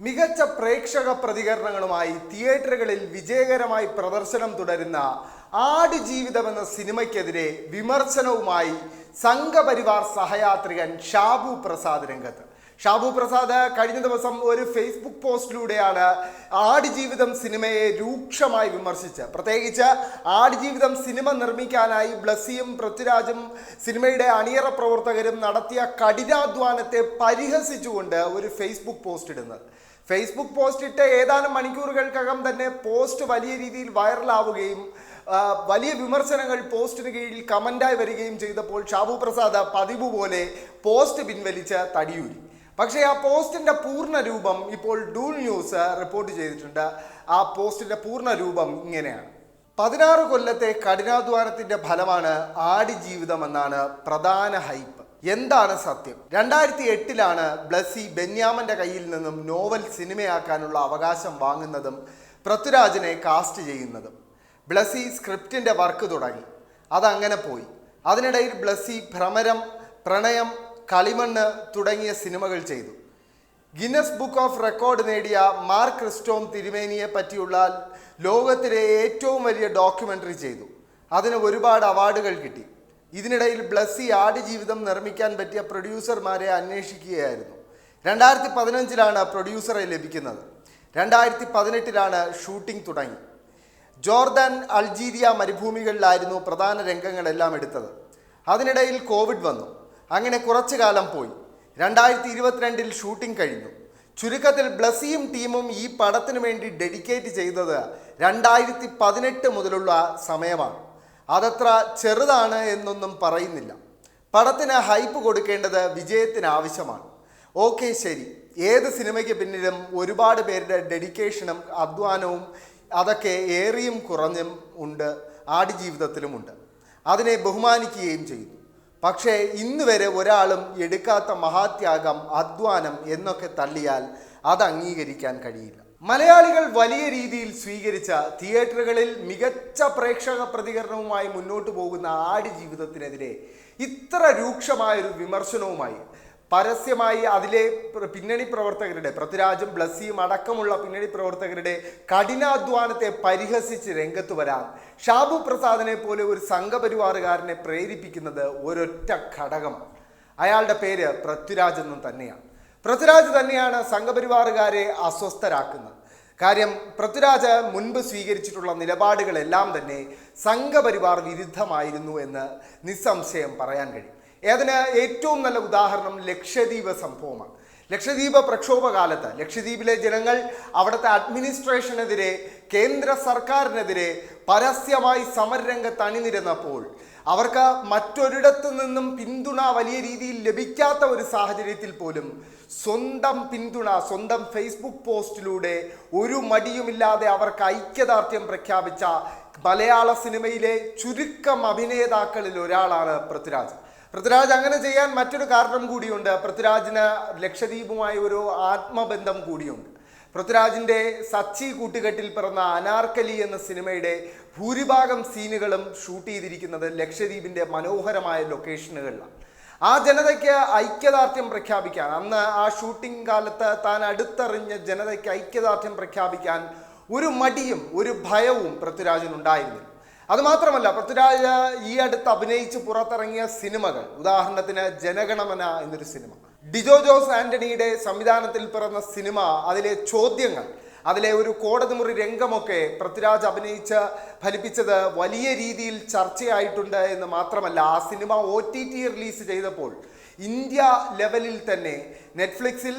മികച്ച പ്രേക്ഷക പ്രതികരണങ്ങളുമായി തിയേറ്ററുകളിൽ വിജയകരമായി പ്രദർശനം തുടരുന്ന ആടുജീവിതം എന്ന സിനിമയ്ക്കെതിരെ വിമർശനവുമായി സംഘപരിവാർ സഹയാത്രികൻ ഷാബു പ്രസാദ് രംഗത്ത്. ഷാബു പ്രസാദ് കഴിഞ്ഞ ദിവസം ഒരു ഫേസ്ബുക്ക് പോസ്റ്റിലൂടെയാണ് ആടുജീവിതം സിനിമയെ രൂക്ഷമായി വിമർശിച്ച് പ്രത്യേകിച്ച് ആടുജീവിതം സിനിമ നിർമ്മിക്കാനായി ബ്ലസ്സിയും പൃഥ്വിരാജും സിനിമയുടെ അണിയറ പ്രവർത്തകരും നടത്തിയ കഠിനാധ്വാനത്തെ പരിഹസിച്ചുകൊണ്ട് ഒരു ഫേസ്ബുക്ക് പോസ്റ്റ് ഇടുന്നത് ഫേസ്ബുക്ക് പോസ്റ്റ് ഇട്ട് ഏതാനും മണിക്കൂറുകൾക്കകം തന്നെ പോസ്റ്റ് വലിയ രീതിയിൽ വൈറലാവുകയും വലിയ വിമർശനങ്ങൾ പോസ്റ്റിന് കീഴിൽ കമന്റായി വരികയും ചെയ്തപ്പോൾ ഷാബു പ്രസാദ് പതിവ് പോലെ പോസ്റ്റ് പിൻവലിച്ച് തടിയൂരി. പക്ഷേ ആ പോസ്റ്റിന്റെ പൂർണ രൂപം ഇപ്പോൾ ഡൂൾ ന്യൂസ് റിപ്പോർട്ട് ചെയ്തിട്ടുണ്ട്. ആ പോസ്റ്റിന്റെ പൂർണ രൂപം ഇങ്ങനെയാണ്. പതിനാറ് കൊല്ലത്തെ കഠിനാധ്വാനത്തിന്റെ ഫലമാണ് ആടുജീവിതം എന്നാണ് പ്രധാന ഹൈപ്പ് എന്താണ് സത്യം? രണ്ടായിരത്തി എട്ടിലാണ് ബ്ലസ്സി ബെന്യാമന്റെ കയ്യിൽ നിന്നും നോവൽ സിനിമയാക്കാനുള്ള അവകാശം വാങ്ങുന്നതും പൃഥ്വിരാജിനെ കാസ്റ്റ് ചെയ്യുന്നതും. ബ്ലസ്സി സ്ക്രിപ്റ്റിന്റെ വർക്ക് തുടങ്ങി. അതങ്ങനെ പോയി. അതിനിടയിൽ ബ്ലസ്സി ഭ്രമരം പ്രണയം കളിമണ്ണ് തുടങ്ങിയ സിനിമകൾ ചെയ്തു. ഗിന്നസ് ബുക്ക് ഓഫ് റെക്കോർഡ് നേടിയ മാർക്ക് ക്രിസ്റ്റോം തിരുമേനിയെ പറ്റിയുള്ള ലോകത്തിലെ ഏറ്റവും വലിയ ഡോക്യുമെന്ററി ചെയ്തു. അതിന് ഒരുപാട് അവാർഡുകൾ കിട്ടി. ഇതിനിടയിൽ ബ്ലസ്സി ആടുജീവിതം നിർമ്മിക്കാൻ പറ്റിയ പ്രൊഡ്യൂസർമാരെ അന്വേഷിക്കുകയായിരുന്നു. രണ്ടായിരത്തി പതിനഞ്ചിലാണ് പ്രൊഡ്യൂസറെ ലഭിക്കുന്നത്. രണ്ടായിരത്തി പതിനെട്ടിലാണ് ഷൂട്ടിംഗ് തുടങ്ങി. ജോർദാൻ അൾജീരിയ മരുഭൂമികളിലായിരുന്നു പ്രധാന രംഗങ്ങളെല്ലാം എടുത്തത്. അതിനിടയിൽ കോവിഡ് വന്നു. അങ്ങനെ കുറച്ചു കാലം പോയി. രണ്ടായിരത്തി ഇരുപത്തിരണ്ടിൽ ഷൂട്ടിംഗ് കഴിഞ്ഞു. ചുരുക്കത്തിൽ ബ്ലസ്സിയും ടീമും ഈ പടത്തിനു വേണ്ടി ഡെഡിക്കേറ്റ് ചെയ്തത് രണ്ടായിരത്തി പതിനെട്ട് മുതലുള്ള സമയമാണ്. അതത്ര ചെറുതാണ് എന്നൊന്നും പറയുന്നില്ല. പടത്തിന് ഹൈപ്പ് കൊടുക്കേണ്ടത് വിജയത്തിന് ആവശ്യമാണ്. ഓക്കെ ശരി. ഏത് സിനിമയ്ക്ക് പിന്നിലും ഒരുപാട് പേരുടെ ഡെഡിക്കേഷനും അധ്വാനവും അതൊക്കെ ഏറിയും കുറഞ്ഞും ഉണ്ട് ആടുജീവിതത്തിലുമുണ്ട്. അതിനെ ബഹുമാനിക്കുകയും ചെയ്യുന്നു. പക്ഷേ ഇന്ന് വരെ ഒരാളും എടുക്കാത്ത മഹാത്യാഗം അധ്വാനം എന്നൊക്കെ തള്ളിയാൽ അത് അംഗീകരിക്കാൻ കഴിയില്ല. മലയാളികൾ വലിയ രീതിയിൽ സ്വീകരിച്ച തിയേറ്ററുകളിൽ മികച്ച പ്രേക്ഷക പ്രതികരണവുമായി മുന്നോട്ടു പോകുന്ന ആടുജീവിതത്തിനെതിരെ ഇത്ര രൂക്ഷമായൊരു വിമർശനവുമായി പരസ്യമായി അതിലെ പിന്നണി പ്രവർത്തകരുടെ പൃഥ്വിരാജും ബ്ലസ്സിയും അടക്കമുള്ള പിന്നണി പ്രവർത്തകരുടെ കഠിനാധ്വാനത്തെ പരിഹസിച്ച് രംഗത്ത് വരാൻ ഷാബു പ്രസാദിനെ പോലെ ഒരു സംഘപരിവാറുകാരനെ പ്രേരിപ്പിക്കുന്നത് ഒരൊറ്റ ഘടകമാണ് അയാളുടെ പേര് പൃഥ്വിരാജ് എന്നും തന്നെയാണ്. പൃഥ്വിരാജ് തന്നെയാണ് സംഘപരിവാറുകാരെ അസ്വസ്ഥരാക്കുന്നത്. കാര്യം പൃഥ്വിരാജ് മുൻപ് സ്വീകരിച്ചിട്ടുള്ള നിലപാടുകളെല്ലാം തന്നെ സംഘപരിവാർ വിരുദ്ധമായിരുന്നു എന്ന് നിസ്സംശയം പറയാൻ കഴിയും. അതിന് ഏറ്റവും നല്ല ഉദാഹരണം ലക്ഷദ്വീപ് സംഭവമാണ്. ലക്ഷദ്വീപ് പ്രക്ഷോഭകാലത്ത് ലക്ഷദ്വീപിലെ ജനങ്ങൾ അവിടുത്തെ അഡ്മിനിസ്ട്രേഷനെതിരെ കേന്ദ്ര സർക്കാരിനെതിരെ പരസ്യമായി സമരരംഗത്ത് അണിനിരന്നപ്പോൾ അവർക്ക് മറ്റൊരിടത്തു നിന്നും പിന്തുണ വലിയ രീതിയിൽ ലഭിക്കാത്ത ഒരു സാഹചര്യത്തിൽ പോലും സ്വന്തം പിന്തുണ സ്വന്തം ഫേസ്ബുക്ക് പോസ്റ്റിലൂടെ ഒരു മടിയുമില്ലാതെ അവർക്ക് ഐക്യദാർഢ്യം പ്രഖ്യാപിച്ച മലയാള സിനിമയിലെ ചുരുക്കം അഭിനേതാക്കളിൽ ഒരാളാണ് പൃഥ്വിരാജ്. പൃഥ്വിരാജ് അങ്ങനെ ചെയ്യാൻ മറ്റൊരു കാരണം കൂടിയുണ്ട്. പൃഥ്വിരാജിന് ലക്ഷദ്വീപുമായി ഒരു ആത്മബന്ധം കൂടിയുണ്ട്. പൃഥ്വിരാജിന്റെ സച്ചി കൂട്ടുകെട്ടിൽ പിറന്ന അനാർക്കലി എന്ന സിനിമയുടെ ഭൂരിഭാഗം സീനുകളും ഷൂട്ട് ചെയ്തിരിക്കുന്നത് ലക്ഷദ്വീപിന്റെ മനോഹരമായ ലൊക്കേഷനുകളിലാണ്. ആ ജനതയ്ക്ക് ഐക്യദാർഢ്യം പ്രഖ്യാപിക്കാൻ അന്ന് ആ ഷൂട്ടിംഗ് കാലത്ത് താൻ അടുത്തറിഞ്ഞ ജനതയ്ക്ക് ഐക്യദാർഢ്യം പ്രഖ്യാപിക്കാൻ ഒരു മടിയും ഒരു ഭയവും പൃഥ്വിരാജിനുണ്ടായിരുന്നില്ല. അതുമാത്രമല്ല പൃഥ്വിരാജ് ഈ അടുത്ത് അഭിനയിച്ച് പുറത്തിറങ്ങിയ സിനിമകൾ. ഉദാഹരണത്തിന് ജനഗണമന എന്നൊരു സിനിമ. ഡിജോ ജോസ് ആന്റണിയുടെ സംവിധാനത്തിൽ പിറന്ന സിനിമ അതിലെ ചോദ്യങ്ങൾ അതിലെ ഒരു കോടതി മുറി രംഗമൊക്കെ പൃഥ്വിരാജ് അഭിനയിച്ച് ഫലിപ്പിച്ചത് വലിയ രീതിയിൽ ചർച്ചയായിട്ടുണ്ട് എന്ന് മാത്രമല്ല ആ cinema O T T release ചെയ്തപ്പോൾ ഇന്ത്യ ലെവലിൽ തന്നെ നെറ്റ്ഫ്ലിക്സിൽ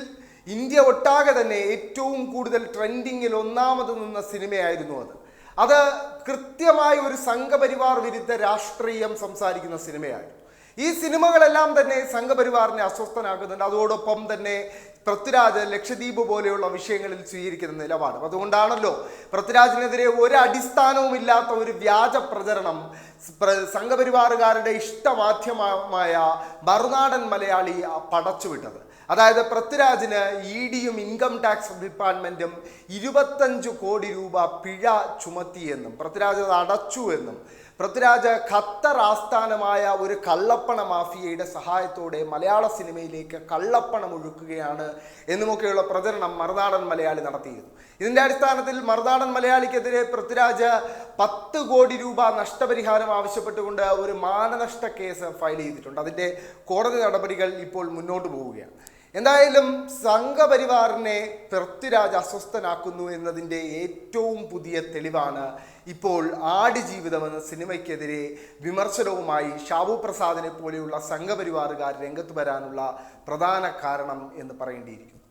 ഇന്ത്യ ഒട്ടാകെ തന്നെ ഏറ്റവും കൂടുതൽ ട്രെൻഡിങ്ങിൽ ഒന്നാമത് നിന്ന സിനിമയായിരുന്നു അത്. അത് കൃത്യമായ ഒരു സംഘപരിവാർ വിരുദ്ധ രാഷ്ട്രീയം സംസാരിക്കുന്ന സിനിമയായിരുന്നു ഈ സിനിമകളെല്ലാം തന്നെ സംഘപരിവാറിനെ അസ്വസ്ഥനാക്കുന്നുണ്ട്. അതോടൊപ്പം തന്നെ പൃഥ്വിരാജ് ലക്ഷദ്വീപ് പോലെയുള്ള വിഷയങ്ങളിൽ സ്വീകരിക്കുന്ന നിലപാട്. അതുകൊണ്ടാണല്ലോ പൃഥ്വിരാജിനെതിരെ ഒരു അടിസ്ഥാനവും ഇല്ലാത്ത ഒരു വ്യാജ പ്രചരണം പ്ര- സംഘപരിവാറുകാരുടെ ഇഷ്ടമാധ്യമമായ മറുനാടൻ മലയാളി പടച്ചുവിട്ടത്. അതായത് പൃഥ്വിരാജിന് ഇ ഡിയും ഇൻകം ടാക്സ് ഡിപ്പാർട്ട്മെന്റും ഇരുപത്തഞ്ച് കോടി രൂപ പിഴ ചുമത്തിയെന്നും പൃഥ്വിരാജ് അത് അടച്ചു എന്നും പൃഥ്വിരാജ് ഖത്തർ ആസ്ഥാനമായ ഒരു കള്ളപ്പണ മാഫിയയുടെ സഹായത്തോടെ മലയാള സിനിമയിലേക്ക് കള്ളപ്പണം ഒഴുക്കുകയാണ് എന്നുമൊക്കെയുള്ള പ്രചരണം മറുനാടൻ മലയാളി നടത്തിയിരുന്നു. ഇതിന്റെ അടിസ്ഥാനത്തിൽ മറുനാടൻ മലയാളിക്കെതിരെ പൃഥ്വിരാജ് പത്ത് കോടി രൂപ നഷ്ടപരിഹാരം ആവശ്യപ്പെട്ടുകൊണ്ട് ഒരു മാനനഷ്ട കേസ് ഫയൽ ചെയ്തിട്ടുണ്ട്. അതിന്റെ കോടതി നടപടികൾ ഇപ്പോൾ മുന്നോട്ട് പോവുകയാണ്. എന്തായാലും സംഘപരിവാറിനെ പൃഥ്വിരാജ് അസ്വസ്ഥനാക്കുന്നു എന്നതിന്റെ ഏറ്റവും പുതിയ തെളിവാണ് ഇപ്പോൾ ആടുജീവിതം എന്ന സിനിമയ്ക്കെതിരെ വിമർശനവുമായി ഷാബു പ്രസാദിനെ പോലെയുള്ള സംഘപരിവാറുകാർ രംഗത്ത് വരാനുള്ള പ്രധാന കാരണം എന്ന് പറയേണ്ടിയിരിക്കുന്നു.